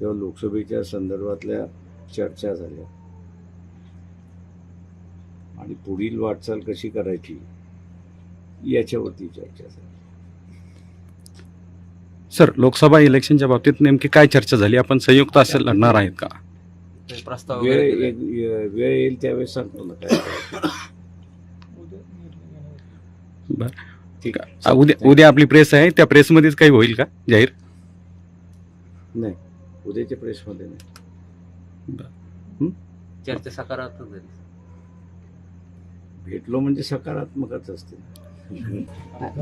तेव्हा लोकसभेच्या संदर्भातल्या चर्चा झाल्या. आणि पुढील वाटचाल कशी करायची याच्यावरती चर्चा झाली. सर लोकसभा इलेक्शनच्या बाबतीत नेमकी काय चर्चा झाली? आपण संयुक्त असेल लढणार आहेत का? प्रस्ताव वेळ वेळ येईल त्यावेळेस सांगतो ना काय. ठीक. आहे उद्या उद्या आपली प्रेस आहे त्या प्रेसमध्येच काही होईल का? जाहीर? नाही. उद्याच्या प्रेसमध्ये नाही. चर्चा सकारात्मक झाली. भेटलो म्हणजे सकारात्मकच असते.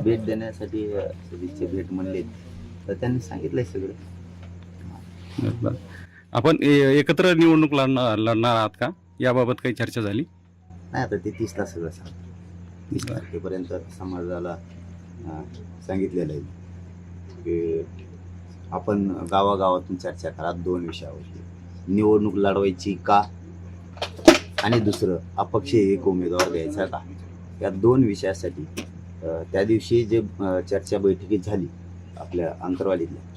भेट देण्यासाठी सदिच्छा भेट म्हणले तर त्यांनी सांगितलंय सगळं. आपण ए- एकत्र निवडणूक लढणार लढणार आहात का? याबाबत काही चर्चा झाली? नाही आता ते तीसला सगळं सांग. तीस तारखेपर्यंत समाजाला सांगितलेलं आहे. की आपण गावागावातून चर्चा करा. दोन विषयावरती. निवडणूक लढवायची का? आणि दुसरं अपक्ष एक उमेदवार द्यायचा का? या दोन विषयासाठी त्या दिवशी जे चर्चा बैठकीत झाली आपल्या अंतरवालीतल्या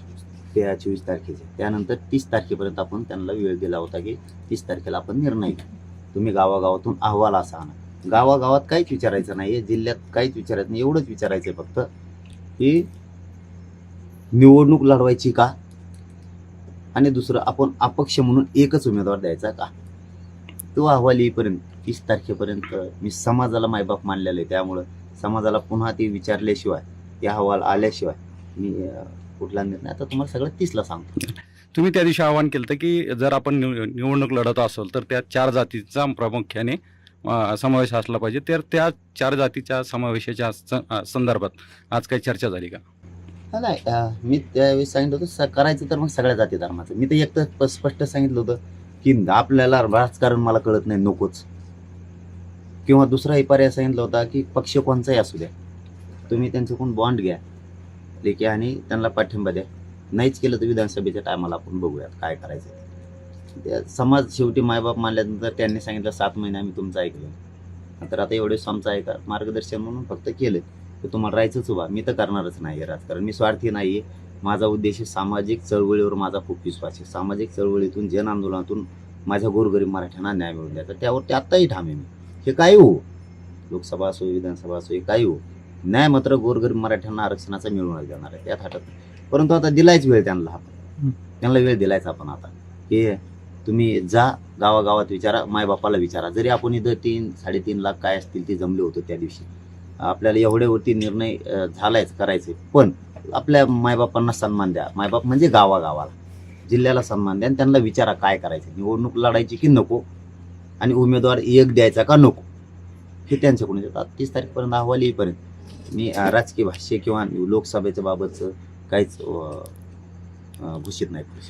त्या चोवीस तारखेच्या त्यानंतर तीस तारखेपर्यंत आपण त्यांना वेळ दिला होता की तीस तारखेला आपण निर्णय घेऊ तुम्ही गावागावातून अहवाल असा आणा. गावागावात काहीच विचारायचं नाही आहे जिल्ह्यात काहीच विचारायचं नाही एवढंच विचारायचं आहे फक्त की निवडणूक लढवायची का? आणि दुसरं आपण अपक्ष म्हणून एकच उमेदवार द्यायचा का? तो अहवाल येईपर्यंत तीस तारखेपर्यंत मी समाजाला मायबाप मानलेलं आहे. त्यामुळं समाजाला पुन्हा ते विचारल्याशिवाय ते अहवाल आल्याशिवाय मी कुठला निर्णय आता तुम्हाला सगळं तीसला सांगतो. तुम्ही त्या दिवशी आवाहन केलं की जर आपण निव- निवडणूक लढत असेल तर त्या चार जातीचा प्रामुख्याने समावेश असला पाहिजे. तर त्या चार जातीच्या समावेशाच्या स- संदर्भात आज काही चर्चा झाली का? नाही मी त्यावेळेस सांगितलं होतं स- करायचं तर मग सगळ्या जाती धर्माचं. मी तर एक तर प- स्पष्ट सांगितलं होतं की आपल्याला राजकारण मला कळत नाही नकोच. किंवा दुसराही पर्याय सांगितला होता की पक्ष कोणचाही असू द्या. तुम्ही त्यांच्याकडून बॉन्ड घ्या लेखी आणि त्यांना पाठिंबा द्या. नाहीच केलं तर विधानसभेच्या टायमाला आपण बघूयात काय करायचं ते. त्या समाज शेवटी मायबाप मानल्यानंतर त्यांनी सांगितलं सात महिने आम्ही तुमचं ऐकलं. तर आता एवढे आमचं ऐका मार्गदर्शन म्हणून फक्त केलं. की तुम्हाला राहायचंच उभा. मी तर करणारच नाही आहे राजकारण. मी स्वार्थी नाही आहे माझा उद्देश सामाजिक चळवळीवर माझा खूप विश्वास आहे. सामाजिक चळवळीतून जन आंदोलनातून माझ्या गोरगरीब मराठ्यांना न्याय मिळवून द्यायचा. त्यावरती आत्ताही ठाम आहे मी. हे काही हो. लोकसभा असो विधानसभा असो हे काही हो. न्याय मात्र गोरगरीब मराठ्यांना आरक्षणाचा मिळवून देणार आहे. त्यात हटत. परंतु आता दिलायच वेळ त्यांना आपण त्यांना वेळ दिलायच आपण आता. की तुम्ही जा गावागावात विचारा मायबापाला विचारा. जरी आपण इथं तीन साडेतीन लाख काय असतील ते जमले होते त्या दिवशी. आपल्याला एवढ्यावरती निर्णय झालायच करायचे. पण आपल्या मायबापांना सन्मान द्या. मायबाप म्हणजे गावागावाला. जिल्ह्याला सन्मान द्या आणि त्यांना विचारा काय करायचं. निवडणूक लढायची की नको? आणि उमेदवार एक द्यायचा का नको? हे त्यांच्याकडून येतात तीस तारीखपर्यंत अहवाल येईपर्यंत. मी राजकीय भाष्य किंवा लोकसभेच्या बाबतचं काहीच घोषित नाही करू